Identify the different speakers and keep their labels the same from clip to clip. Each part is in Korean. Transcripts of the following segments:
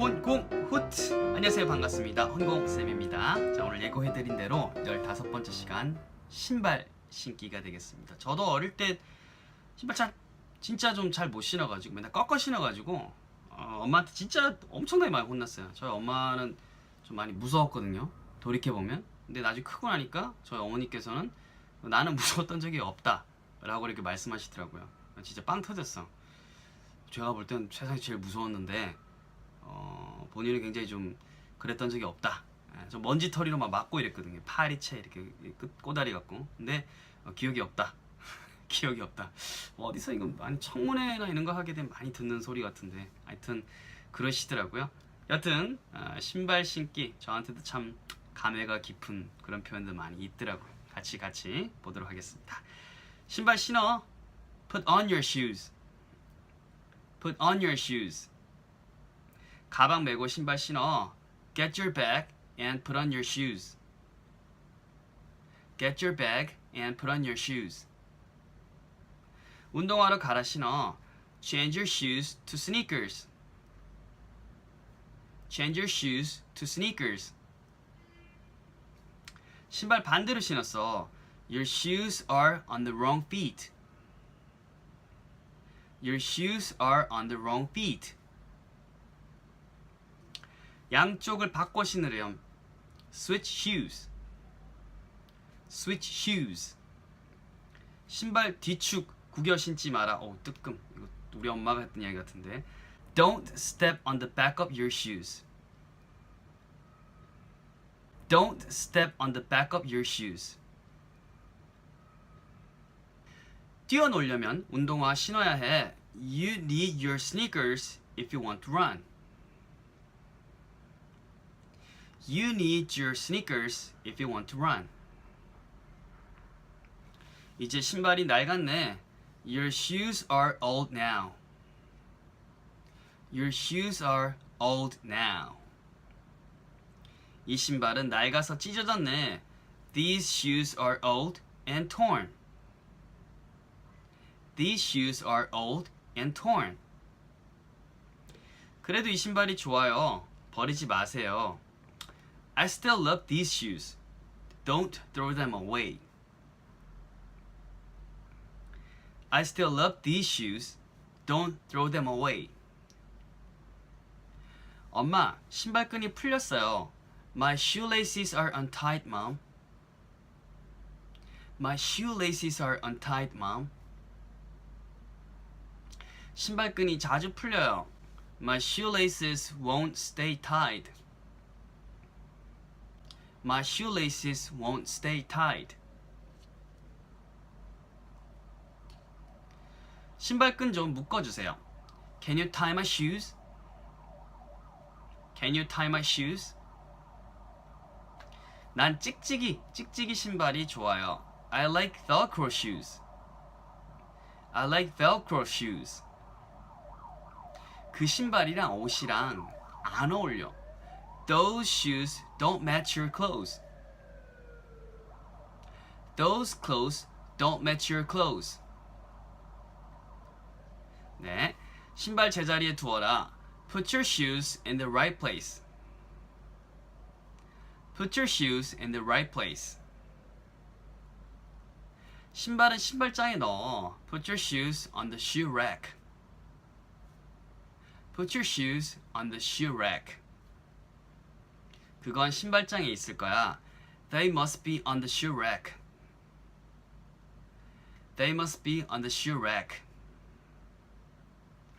Speaker 1: 혼공 후트. 안녕하세요. 반갑습니다. 혼공쌤입니다. 자 오늘 예고해드린 대로 15번째 시간 신발 신기가 되겠습니다. 저도 어릴 때 신발 잘 진짜 좀 잘 못 신어가지고 맨날 꺾어 신어가지고 어, 엄마한테 진짜 엄청나게 많이 혼났어요. 저희 엄마는 좀 많이 무서웠거든요. 돌이켜보면. 근데 나중에 크고 나니까 저희 어머니께서는 나는 무서웠던 적이 없다 라고 이렇게 말씀하시더라고요. 진짜 빵 터졌어. 제가 볼땐 세상에 제일 무서웠는데 어, 본인은 굉장히 좀 그랬던 적이 없다. 예, 좀 먼지털이로 막 맞고 이랬거든요. 파리채 이렇게 끝 꼬다리 같고. 근데 어, 기억이 없다. 기억이 없다. 뭐 어디서 이건 많이 청문회나 이런 거 하게 되면 많이 듣는 소리 같은데. 하여튼 그러시더라고요. 여튼 어, 신발 신기 저한테도 참 감회가 깊은 그런 표현들 많이 있더라고요. 같이 같이 보도록 하겠습니다. 신발 신어. Put on your shoes. Put on your shoes. 가방 메고 신발 신어. Get your bag and put on your shoes. Get your bag and put on your shoes. 운동화로 갈아 신어. Change your shoes to sneakers. Change your shoes to sneakers. 신발 반대로 신었어. Your shoes are on the wrong feet. Your shoes are on the wrong feet. 양쪽을 바꿔 신으렴. Switch shoes. Switch shoes. 신발 뒤축 구겨 신지 마라. 어 뜨끔. 이거 우리 엄마가 했던 이야기 같은데. Don't step on the back of your shoes. Don't step on the back of your shoes. 뛰어놀려면 운동화 신어야 해. You need your sneakers if you want to run. You need your sneakers if you want to run. 이제 신발이 낡았네. Your shoes are old now. Your shoes are old now. 이 신발은 낡아서 찢어졌네. These shoes are old and torn. These shoes are old and torn. 그래도 이 신발이 좋아요. 버리지 마세요. I still love these shoes. Don't throw them away. I still love these shoes. Don't throw them away. 엄마, 신발끈이 풀렸어요. My shoelaces are untied, mom. My shoelaces are untied, mom. 신발끈이 자주 풀려요. My shoelaces won't stay tied. My shoelaces won't stay tied. 신발끈 좀 묶어주세요. Can you tie my shoes? Can you tie my shoes? 난 찍찍이, 찍찍이 신발이 좋아요. I like velcro shoes. I like velcro shoes. 그 신발이랑 옷이랑 안 어울려. Those shoes don't match your clothes. Those clothes don't match your clothes. 네. 신발 제자리에 두어라. Put your shoes in the right place. Put your shoes in the right place. 신발은 신발장에 넣어. Put your shoes on the shoe rack. Put your shoes on the shoe rack. 그건 신발장에 있을 거야. They must be on the shoe rack. They must be on the shoe rack.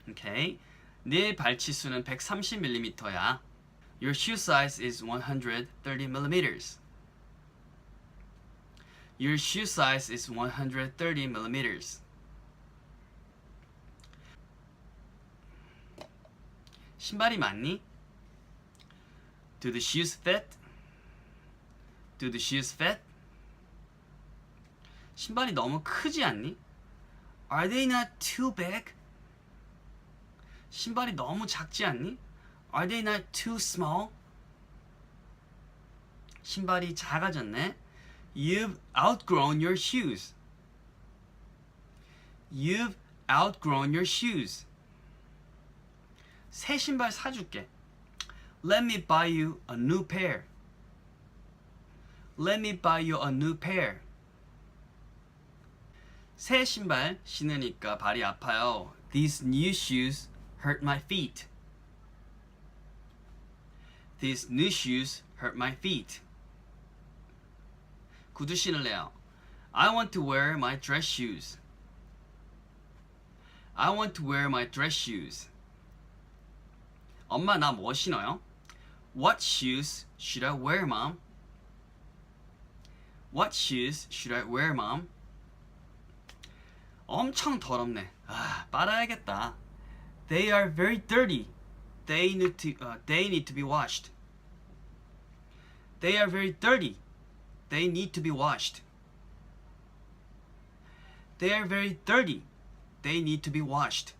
Speaker 1: 오케이. 네 발치수는 130mm야. Your shoe size is 130mm. Your shoe size is 130mm. 신발이 맞니? Do the shoes fit? Do the shoes fit? 신발이 너무 크지 않니? Are they not too big? 신발이 너무 작지 않니? Are they not too small? 신발이 작아졌네. You've outgrown your shoes. You've outgrown your shoes. 새 신발 사줄게. Let me buy you a new pair. Let me buy you a new pair. 새 신발 신으니까 발이 아파요. These new shoes hurt my feet. These new shoes hurt my feet. 구두 신을래요. I want to wear my dress shoes. I want to wear my dress shoes. 엄마 나 뭐 신어요? What shoes should I wear, mom? What shoes should I wear, mom? 엄청 더럽네. 아, 빨아야겠다. They are very dirty. They need to uh, they need to be washed. They are very dirty. They need to be washed. They are very dirty. They need to be washed.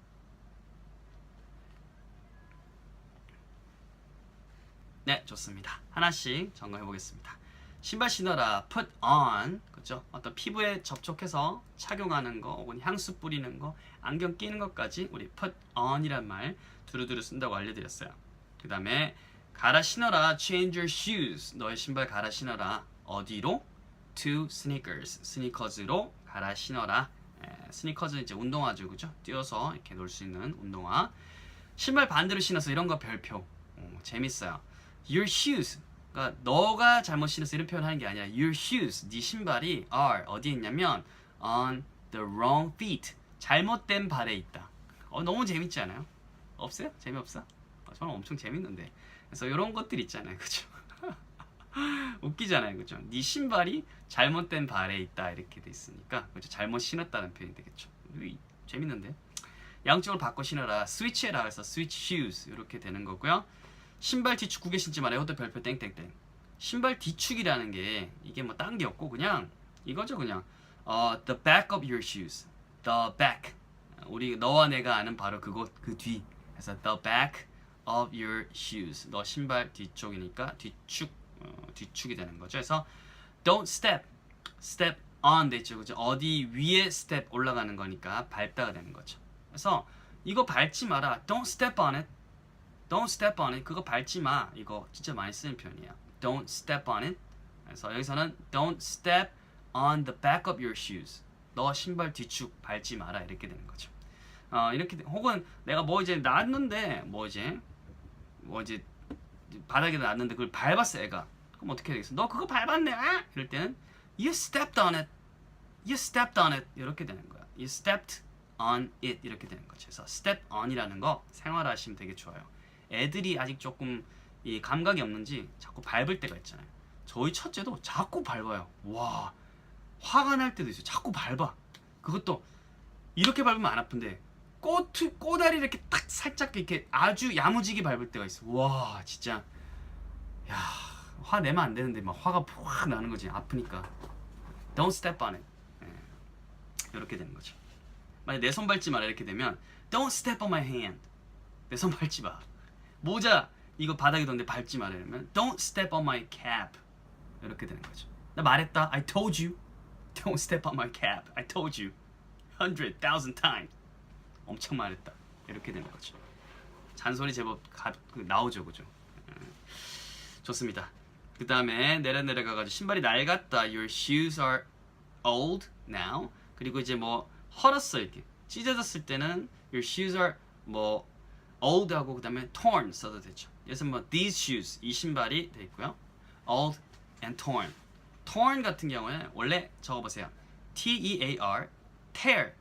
Speaker 1: 네, 좋습니다. 하나씩 점검해 보겠습니다. 신발 신어라, put on, 그죠? 어떤 피부에 접촉해서 착용하는 거, 혹은 향수 뿌리는 거, 안경 끼는 것까지 우리 put on이란 말 두루두루 쓴다고 알려드렸어요. 그 다음에 갈아 신어라, change your shoes, 너의 신발 갈아 신어라. 어디로? To sneakers, 스니커즈로 갈아 신어라. 에, 스니커즈는 이제 운동화죠, 그죠? 뛰어서 이렇게 놀 수 있는 운동화. 신발 반대로 신어서 이런 거 별표. 어, 재밌어요. Your shoes. 그러니까 너가 잘못 신어서 이런 표현하는 게 아니라 your shoes. 네 신발이 are 어디에 있냐면 on the wrong feet. 잘못된 발에 있다. 어, 너무 재밌지 않아요? 없어요? 재미없어? 어, 저는 엄청 재밌는데. 그래서 이런 것들 있잖아요, 그죠? 웃기잖아요, 그죠? 네 신발이 잘못된 발에 있다 이렇게 돼 있으니까 그죠? 잘못 신었다는 표현이 되겠죠. 이- 재밌는데. 양쪽으로 바꿔 신어라. 스위치해라. 그래서 switch shoes 이렇게 되는 거고요. 신발 뒤축 구개 신지 말아요. 이것도 별표 땡땡땡. 신발 뒤축이라는 게 이게 뭐 딴 게 없고 그냥 이거죠 그냥 어, the back of your shoes. the back. 우리 너와 내가 아는 바로 그곳 그 뒤. 그래서 the back of your shoes. 너 신발 뒤쪽이니까 뒤축 어, 뒤축이 되는 거죠. 그래서 don't step. step on 돼 있죠. 그죠? 어디 위에 step 올라가는 거니까 밟다가 되는 거죠. 그래서 이거 밟지 마라. don't step on it. Don't step on it. 그거 밟지 마. 이거 진짜 많이 쓰는 표현이에요. Don't step on it. 그래서 여기서는 don't step on the back of your shoes. 너 신발 뒤축 밟지 마라 이렇게 되는 거죠. 어, 이렇게 돼- 혹은 내가 뭐 이제 놨는데 뭐 이제 뭐 이제 바닥에 놨는데 그걸 밟았어 애가. 그럼 어떻게 해야 되겠어? 너 그거 밟았네. 아? 이럴 때는 you stepped on it. You stepped on it. 이렇게 되는 거야. You stepped on it 이렇게 되는 거죠. 그래서 step on이라는 거 생활하시면 되게 좋아요. 애들이 아직 조금 이 감각이 없는지 자꾸 밟을 때가 있잖아요. 저희 첫째도 자꾸 밟아요. 와 화가 날 때도 있어요. 자꾸 밟아. 그것도 이렇게 밟으면 안 아픈데 꼬 꼬다리 이렇게 딱 살짝 이렇게 아주 야무지게 밟을 때가 있어. 와 진짜 야 화 내면 안 되는데 막 화가 확 나는 거지 아프니까. Don't step on it. 예. 이렇게 되는 거죠. 만약 내 손 밟지 마라 이렇게 되면 Don't step on my hand. 내 손 밟지 마. 모자 이거 바닥에 뒀는데 밟지 이러면 Don't step on my cap. 이렇게 되는 거죠. 나 말했다. I told you. Don't step on my cap. I told you. Hundred thousand times. 엄청 말했다. 이렇게 되는 거죠. 잔소리 제법 가, 그, 나오죠, 그죠? 음, 좋습니다. 그 다음에 내려 내려가가지고 신발이 낡았다. Your shoes are old now. 그리고 이제 뭐 헐었어 이렇게 찢어졌을 때는 your shoes are 뭐 old 하고 그 다음에 torn 써도 되죠. 그래서 뭐 these shoes 이 신발이 돼 있고요. old and torn. torn 같은 경우에 원래 적어보세요. T E A R tear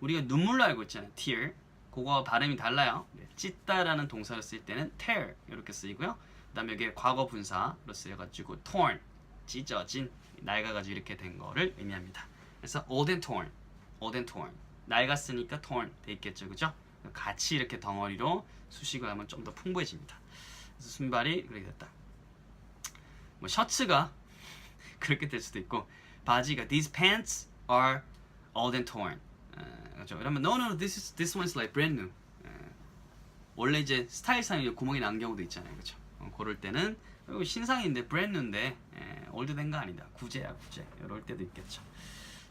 Speaker 1: 우리가 눈물로 알고 있잖아요. tear 그거 발음이 달라요. 네, 찢다라는 동사를 쓸 때는 tear 이렇게 쓰이고요. 그 다음에 여기 과거 분사로 쓰여가지고 torn 찢어진 낡아가지고 이렇게 된 거를 의미합니다. 그래서 old and torn, old and torn 낡았으니까 torn 돼 있겠죠, 그죠? 같이 이렇게 덩어리로 수식을 하면 좀 더 풍부해집니다. 그래서 순발이 그렇게 됐다. 뭐 셔츠가 그렇게 될 수도 있고 바지가 these pants are old and torn. 에, 그렇죠. 그러면 no no no, this is this one's like brand new. 에, 원래 이제 스타일상에 구멍이 난 경우도 있잖아요, 그렇죠? 어, 그럴 때는 신상인데 에, 올드된 거 아니다. 구제야 구제. 이럴 때도 있겠죠.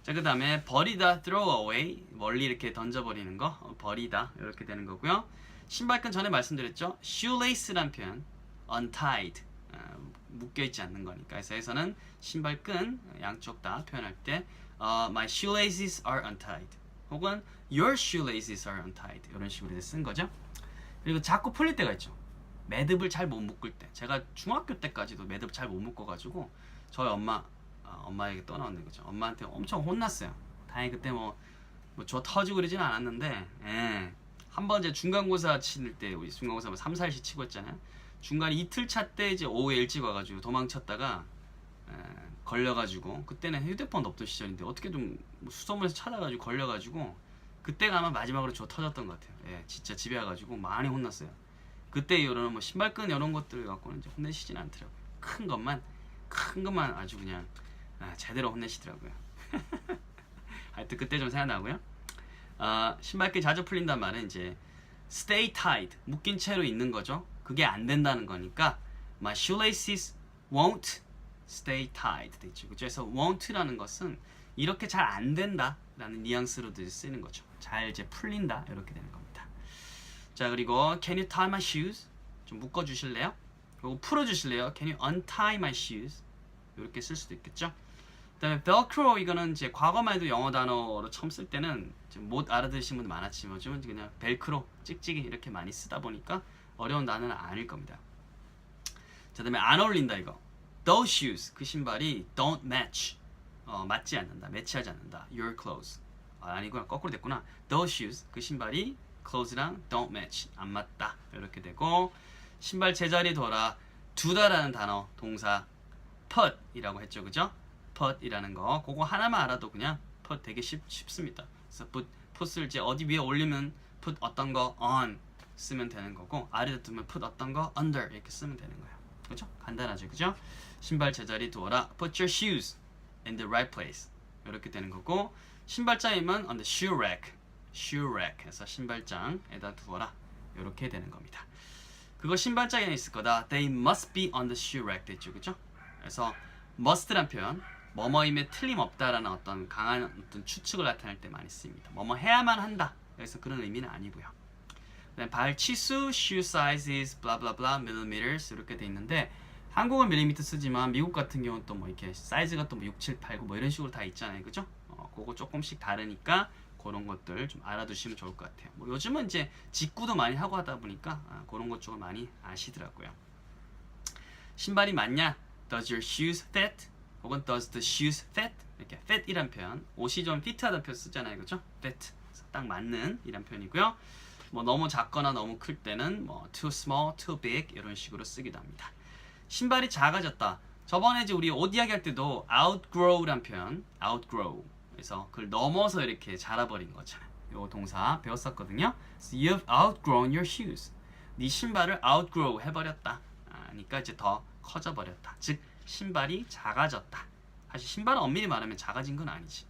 Speaker 1: 자, 그 다음에 버리다, throw away, 멀리 이렇게 던져버리는 거, 어, 버리다 이렇게 되는 거고요. 신발끈 전에 말씀드렸죠. shoelace란 표현 untied 어, 묶여 있지 않는 거니까. 그래서 여기서는 신발끈 양쪽 다 표현할 때 어, my shoelaces are untied 혹은 your shoelaces are untied 이런 식으로 쓴 거죠. 그리고 자꾸 풀릴 때가 있죠. 매듭을 잘 못 묶을 때. 제가 중학교 때까지도 매듭 잘 못 묶어가지고 저희 엄마 아, 엄마에게 떠나왔는 거죠. 엄마한테 엄청 혼났어요. 다행히 그때 뭐, 뭐저 터지고 그러진 않았는데 예. 한번 이제 중간고사 치를 때 우리 중간고사 뭐 3, 4일씩 치고 했잖아요. 중간에 이틀 차 때 이제 오후에 일찍 와가지고 도망쳤다가 에, 걸려가지고 그때는 휴대폰도 없던 시절인데 어떻게 좀뭐 수소문에서 찾아가지고 걸려가지고 그때가 아마 마지막으로 저 터졌던 것 같아요. 예, 진짜 집에 와가지고 많이 혼났어요. 그때 이후로는 뭐 신발끈 이런 것들 갖고는 이제 혼내시진 않더라고요. 큰 것만 큰 것만 아주 그냥 아, 제대로 혼내시더라고요. 하여튼 그때 좀 생각나고요. 아, 신발끈 자주 풀린단 말은 이제 stay tied 묶인 채로 있는 거죠. 그게 안 된다는 거니까 my shoelaces won't stay tied 되죠. 그죠? 그래서 won't라는 것은 이렇게 잘 안 된다라는 뉘앙스로도 쓰이는 거죠. 잘 이제 풀린다 이렇게 되는 겁니다. 자 그리고 can you tie my shoes 좀 묶어 주실래요? 그리고 풀어 주실래요? can you untie my shoes 이렇게 쓸 수도 있겠죠. 그다음에 velcro 이거는 이제 과거만 해도 영어 단어로 처음 쓸 때는 좀못 알아들으신 분들 많았지만 요즘은 그냥 벨크로 찍찍이 이렇게 많이 쓰다 보니까 어려운 단어는 아닐 겁니다. 자 그다음에 안 어울린다 이거. Those shoes 그 신발이 don't match. 어, 맞지 않는다 매치하지 않는다. your clothes. 아, 아니구나. 거꾸로 됐구나. those shoes 그 신발이 clothes랑 don't match 안 맞다. 이렇게 되고 신발 제자리 둬라. 두다라는 단어 동사 put이라고 했죠. 그죠 put이라는 거. 그거 하나만 알아도 그냥 put 되게 쉽, 쉽습니다. 그래서 put, put을 이제 어디 위에 올리면 put 어떤 거 on 쓰면 되는 거고 아래에 두면 put 어떤 거 under 이렇게 쓰면 되는 거예요 그죠? 간단하죠. 그죠? 신발 제자리 두어라. put your shoes in the right place. 이렇게 되는 거고 신발장이면 on the shoe rack. shoe rack 해서 신발장에다 두어라. 이렇게 되는 겁니다. 그거 신발장에 있을 거다. they must be on the shoe rack 됐죠. 그죠? 그래서 must란 표현 뭐뭐임에 틀림없다라는 어떤 강한 어떤 추측을 나타낼 때 많이 쓰입니다 뭐뭐 해야만 한다 그래서 그런 의미는 아니고요 그다음에 발 치수 shoe size is blah blah blah millimeters 이렇게 돼 있는데 한국은 밀리미터 쓰지만 미국 같은 경우는 또 뭐 이렇게 사이즈가 또 뭐 6, 7, 8, 9 뭐 이런 식으로 다 있잖아요. 그죠? 어, 그거 조금씩 다르니까 그런 것들 좀 알아두시면 좋을 것 같아요. 뭐 요즘은 이제 직구도 많이 하고 하다 보니까 아, 그런 것 쪽을 많이 아시더라고요. 신발이 맞냐? Does your shoes fit? 혹은 Does the shoes fit? 이렇게 fit이란 표현, 옷이 좀 fit하다는 표현 쓰잖아요, 그죠? fit, 딱 맞는 이란 표현이고요. 뭐 너무 작거나 너무 클 때는 뭐 too small, too big 이런 식으로 쓰기도 합니다. 신발이 작아졌다. 저번에 우리 옷 이야기할 때도 outgrow란 표현, outgrow. 그래서 그걸 넘어서 이렇게 자라버린 거잖아요. 요 동사 배웠었거든요. So you've outgrown your shoes. 네 신발을 outgrow 해버렸다. 아, 그러니까 이제 더 커져버렸다. 즉 신발이 작아졌다. 사실 신발은 엄밀히 말하면 작아진 건 아니지.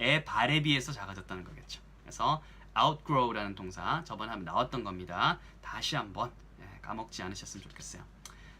Speaker 1: 애 발에 비해서 작아졌다는 거겠죠. 그래서 outgrow라는 동사 저번에 한번 나왔던 겁니다. 다시 한번 예, 까먹지 않으셨으면 좋겠어요.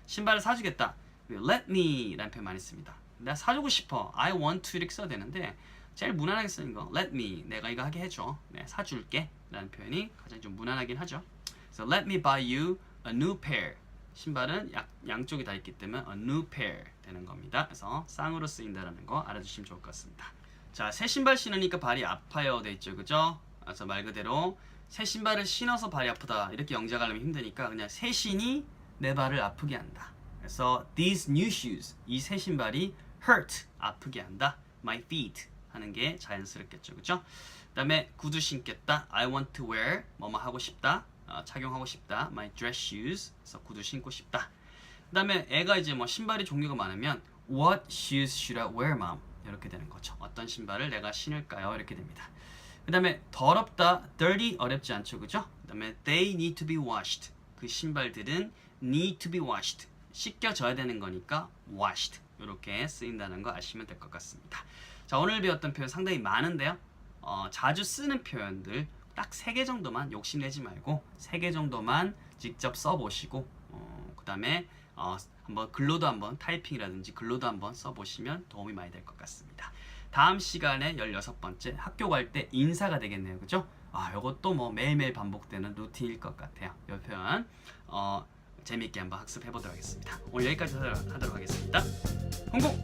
Speaker 1: 신발을 사주겠다. Let me라는 표현 많이 씁니다. 내가 사주고 싶어. I want to 이렇게 써야 되는데 제일 무난하게 쓰는 거 Let me 내가 이거 하게 해줘. 네, 사줄게 라는 표현이 가장 좀 무난하긴 하죠. 그래서 Let me buy you a new pair. 신발은 양, 양쪽이 다 있기 때문에 a new pair 되는 겁니다. 그래서 쌍으로 쓰인다라는 거 알아주시면 좋을 것 같습니다. 자, 새 신발 신으니까 발이 아파요 돼 있죠, 그죠? 그래서 말 그대로 새 신발을 신어서 발이 아프다 이렇게 영작하려면 힘드니까 그냥 새 신이 내 발을 아프게 한다. 그래서 these new shoes 이 새 신발이 hurt 아프게 한다. my feet 하는 게 자연스럽겠죠, 그죠? 그다음에 구두 신겠다. I want to wear 뭐뭐 하고 싶다. 어, 착용하고 싶다. my dress shoes 그래서 구두 신고 싶다. 그다음에 애가 이제 뭐 신발이 종류가 많으면 what shoes should I wear, mom? 이렇게 되는 거죠. 어떤 신발을 내가 신을까요? 이렇게 됩니다. 그다음에 더럽다, dirty 어렵지 않죠, 그죠? 그다음에 they need to be washed. 그 신발들은 need to be washed. 씻겨져야 되는 거니까 washed. 이렇게 쓰인다는 거 아시면 될 것 같습니다. 자, 오늘 배웠던 표현 상당히 많은데요. 어, 자주 쓰는 표현들 딱세개 정도만 욕심내지 말고 세개 정도만 직접 써보시고 어, 그 다음에 어, 한번 글로도 한번 타이핑이라든지 글로도 한번 써보시면 도움이 많이 될 것 같습니다. 다음 시간에 16번째 학교 갈 때 인사가 되겠네요. 그죠? 아, 이것도 뭐 매일매일 반복되는 루틴일 것 같아요. 이 표현. 어, 재미있게 한번 학습해 보도록 하겠습니다. 오늘 여기까지 하도록 하겠습니다. 홍콩